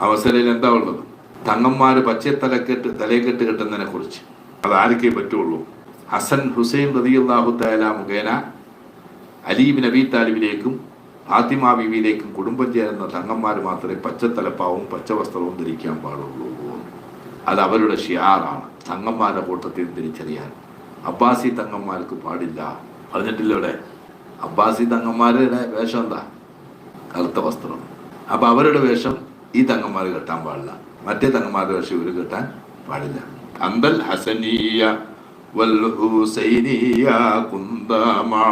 അവസരയിൽ എന്താ ഉള്ളത്? തങ്ങന്മാർ പച്ച തലക്കെട്ട് തലയെക്കെട്ട് കെട്ടുന്നതിനെ കുറിച്ച്. അത് ആർക്കേ പറ്റുള്ളൂ? ഹസൻ ഹുസൈൻ റതിയുള്ളാഹു തല മുഖേന അലീബിൻ അബി താലിബിലേക്കും ഫാത്തിമ ബീവിയിലേക്കും കുടുംബം ചേരുന്ന തങ്ങന്മാർ മാത്രമേ പച്ചത്തലപ്പാവും പച്ച വസ്ത്രവും ധരിക്കാൻ പാടുള്ളൂ. അത് അവരുടെ ഷിയാറാണ്. തങ്ങന്മാരുടെ കൂട്ടത്തിൽ തിരിച്ചറിയാൻ. അബ്ബാസി തങ്ങന്മാർക്ക് പാടില്ല. പറഞ്ഞിട്ടില്ല ഇവിടെ അബ്ബാസി തങ്ങന്മാരുടെ വേഷം എന്താ? കറുത്ത വസ്ത്രം. അപ്പൊ അവരുടെ വേഷം ഈ തങ്ങന്മാർ കെട്ടാൻ പാടില്ല. മറ്റേ തങ്ങന്മാരുടെ പക്ഷെ ഇവർ കെട്ടാൻ പാടില്ല. അന്തൽ ഹസനീയ വൽ ഹുസൈനിയ കുന്തമാ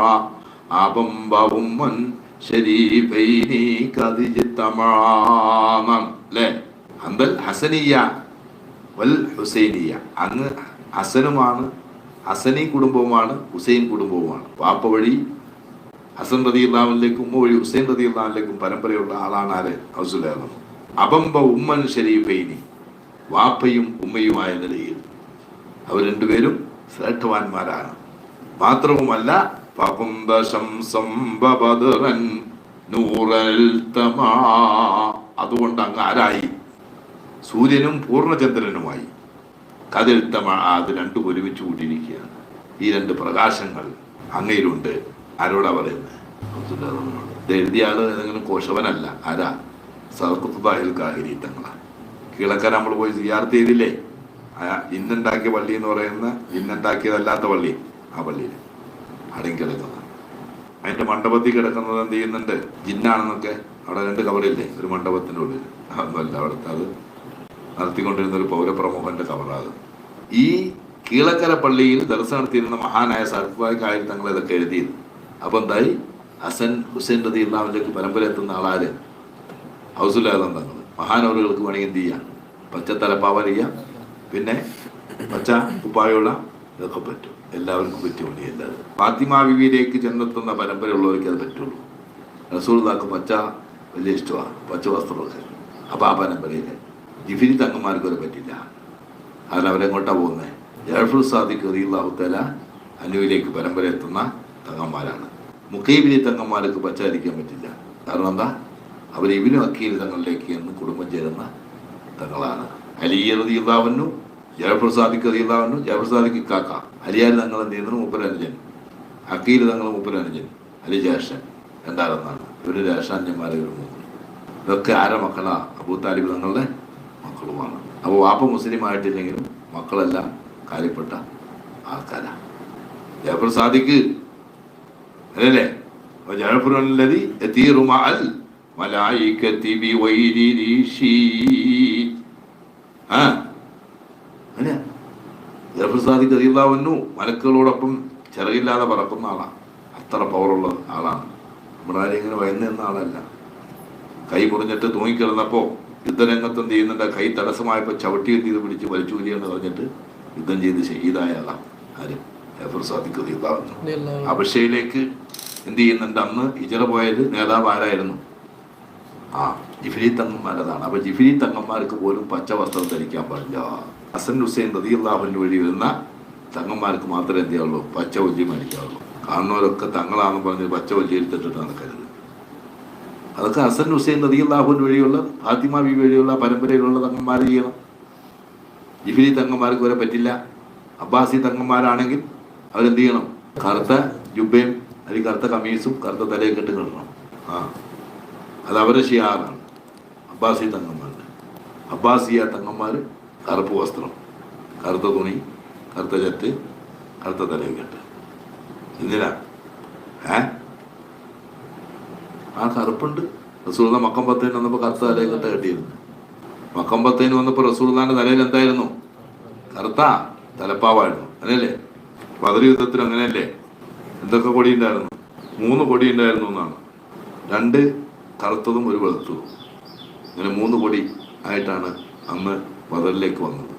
ആപംബവുമ്മൻ ശരീഫൈനി കതിജിത്തമാണം അല്ലേ? അന്തൽ ഹസനിയ വൽ ഹുസൈനിയ. അങ്ങ് ഹസനുമാണ് ഹസനി കുടുംബവുമാണ് ഹുസൈൻ കുടുംബവുമാണ്. വാപ്പ വഴി ഹസൻ റതി ഇള്ളാമിലേക്കും ഉമ്മ വഴി ഹുസൈൻ റതി ഇള്ളാമിലേക്കും പരമ്പരയുള്ള ആളാണ് ആര്? ഹൗസുലേഖം അബംബ ഉമ്മൻ ശരീഫൈനി. വാപ്പയും ഉമ്മയുമായ നിലയിൽ അവർ രണ്ടുപേരും ശ്രേഷ്ഠവാന്മാരാണ് മാത്രവുമല്ല. അതുകൊണ്ട് അങ്ങ് ആരായി? സൂര്യനും പൂർണചന്ദ്രനുമായി. കതിൽ അത് രണ്ടും ഒരുമിച്ച് കൂട്ടിയിരിക്കുകയാണ്. ഈ രണ്ട് പ്രകാശങ്ങൾ അങ്ങയിലുണ്ട്. ആരോടാ പറയുന്നത്. എഴുതിയ ഏതെങ്കിലും കോശവനല്ല. ആരാ? സദക്കുത്തുബാഹിൽ കാഹിരി തങ്ങളാ കീഴക്കര നമ്മൾ പോയി സിയാർത്ത് ചെയ്തില്ലേ? ഇന്നുണ്ടാക്കിയ പള്ളി എന്ന് പറയുന്ന ഇന്നുണ്ടാക്കിയതല്ലാത്ത പള്ളി ആ പള്ളിയിൽ അടങ്ങി കിടക്കുന്നത്. അതിന്റെ മണ്ഡപത്തിൽ കിടക്കുന്നത് എന്ത് ചെയ്യുന്നുണ്ട്? ജിന്നാണെന്നൊക്കെ അവിടെ രണ്ട് കവറില്ലേ? ഒരു മണ്ഡപത്തിന്റെ ഉള്ളിൽ അതൊന്നുമല്ല അവിടുത്തെ അത് നടത്തിക്കൊണ്ടിരുന്ന ഒരു പൗരപ്രമുഖന്റെ കവറാണ്. ഈ കീളക്കര പള്ളിയിൽ ദർശനം നടത്തിയിരുന്ന മഹാനായ സർഫായ് കായൽ തങ്ങൾ ഇതൊക്കെ എഴുതിയത്. അപ്പൊ എന്തായി? ഹസൻ ഹുസൈൻ റതി ഇല്ലാമിലേക്ക് പരമ്പര എത്തുന്ന ആളാര്? ഹൗസുലാദം തന്നത്. മഹാനവറുകൾക്ക് വേണമെങ്കിൽ എന്ത് ചെയ്യാം? പച്ച തലപ്പാവ ചെയ്യാം പിന്നെ പച്ച കുപ്പായുള്ള ഇതൊക്കെ പറ്റും. എല്ലാവർക്കും പറ്റുള്ളൂ എല്ലാവരും ഫാത്തിമ ബിവിയിലേക്ക് ചെന്നെത്തുന്ന പരമ്പരയുള്ളവർക്ക് അത് പറ്റുള്ളൂ. റസൂൽദാക്ക് പച്ച വലിയ ഇഷ്ടമാണ്. പച്ച വസ്ത്രമൊക്കെ. അപ്പോൾ ആ പരമ്പരയിൽ ജിഫിരി തങ്ങന്മാർക്ക് അത് പറ്റില്ല. അതിൽ അവരെങ്ങോട്ടാണ് പോകുന്നത് ജഴഫുൽ സാദിഖ് റീല്ലാഹുത്തല അനുവിലേക്ക് പരമ്പര എത്തുന്ന തങ്ങന്മാരാണ്. മുഖൈബിലി തങ്ങന്മാർക്ക് പച്ച അരിക്കാൻ പറ്റില്ല. കാരണം എന്താ? അവർ ഇബിന് അക്കീൽ തങ്ങളിലേക്ക് എന്ന് കുടുംബം ചേരുന്ന തങ്ങളാണ്. അലിയ റതി ഇതാവുന്നു ജയഫർ സാദിഖ് റതി ഇതാവുന്നു ജയഫർ സാദിഖ് ഇക്കാക്ക. തങ്ങൾ എന്ത് ചെയ്യുന്നു? മുപ്പരനുജൻ അക്കീൽ തങ്ങൾ മുപ്പരനുജൻ അലി ജേഷൻ രണ്ടാരെന്നാണ് ഇവർ രേഷാന്യന്മാരെ മൂന്ന്. ഇതൊക്കെ ആരെ മക്കളാ? അബൂ താലിബ് തങ്ങളുടെ മക്കളുമാണ്. അപ്പോൾ വാപ്പ മുസ്ലിം ആയിട്ടില്ലെങ്കിലും മക്കളെല്ലാം കാര്യപ്പെട്ട ആൾക്കാരാണ് ജയഫർ സാദിഖ് അല്ലേ? എത്തിയ റുമാൽ മലായിക്കത്തി മലക്കുകളോടൊപ്പം ചിറകില്ലാതെ പറക്കുന്ന ആളാണ് അത്ര പവറുള്ള ആളാണ്. നമ്മുടെ ആരെയും ഇങ്ങനെ ആളല്ല. കൈ മുറിഞ്ഞിട്ട് തൂങ്ങിക്കിടന്നപ്പോ യുദ്ധരംഗത്ത് എന്ത് ചെയ്യുന്നുണ്ട്? കൈ തടസ്സമായപ്പോ ചവിട്ടി എന്ത് പിടിച്ച് വലിച്ചു കൂലിയെന്ന് പറഞ്ഞിട്ട് യുദ്ധം ചെയ്ത് ഷഹീദായ ആളാണ് ആരും? ജലപ്രസാദിക്ക് എന്ത് ചെയ്യുന്നുണ്ട്? അന്ന് ഇജറ പോയത് നേതാവ് ആരായിരുന്നു? ആ ജിഫിലി തങ്ങന്മാരതാണ്. അപ്പൊ ജിഫിലി തങ്ങന്മാർക്ക് പോലും പച്ച വസ്ത്രം ധരിക്കാൻ പാടില്ല. ഹസൻ ഹുസൈൻ റതിയുള്ളാഹുവിന് വഴി വരുന്ന തങ്ങന്മാർക്ക് മാത്രമേ എന്ത് ചെയ്യാവുള്ളൂ? പച്ച വല്യം മേടിക്കാവുള്ളൂ. കാണുന്നവരൊക്കെ തങ്ങളാണെന്ന് പറഞ്ഞ് പച്ച ഒല്ലി എടുത്തിട്ട് നടക്കരുത് അതൊക്കെ ഹസൻ ഹുസൈൻ റതിയുള്ളാഹുവിന് വഴിയുള്ള ഫാത്തിമ ബി വഴിയുള്ള പരമ്പരയിലുള്ള തങ്ങന്മാർ ചെയ്യണം. ജിഫിലി തങ്ങന്മാർക്ക് വരെ പറ്റില്ല. അബ്ബാസി തങ്ങന്മാരാണെങ്കിൽ അവരെന്ത് ചെയ്യണം? കറുത്ത ജുബയും അല്ലെങ്കിൽ കറുത്ത കമീസും കറുത്ത തലയും ഇട്ട് കിട്ടണം. ആ. അത് അവരെ ഷിയാറാണ്. അബ്ബാസി തങ്ങന്മാരുടെ. അബ്ബാസിയ തങ്ങന്മാർ കറുപ്പ് വസ്ത്രം കറുത്ത തുണി കറുത്ത ചത്ത് കറുത്ത തലയും കെട്ട് എന്തിനാ? ഏ? ആ കറുപ്പുണ്ട്. റസൂർദ മക്കമ്പത്തേന് വന്നപ്പോൾ കറുത്ത തലയും കെട്ട കെട്ടിയിരുന്നു. മക്കമ്പത്തേന് വന്നപ്പോൾ റസൂർദാന്റെ തലയിൽ എന്തായിരുന്നു? കറുത്ത തലപ്പാവായിരുന്നു. അങ്ങനെയല്ലേ? പതിരി യുദ്ധത്തിൽ അങ്ങനെയല്ലേ? എന്തൊക്കെ കൊടി ഉണ്ടായിരുന്നു? മൂന്ന് കൊടി ഉണ്ടായിരുന്നു എന്നാണ്. രണ്ട് കറുത്തതും ഒരു വെളുത്തതും. അങ്ങനെ മൂന്ന് കൊടി ആയിട്ടാണ് അന്ന് വതലിലേക്ക് വന്നത്.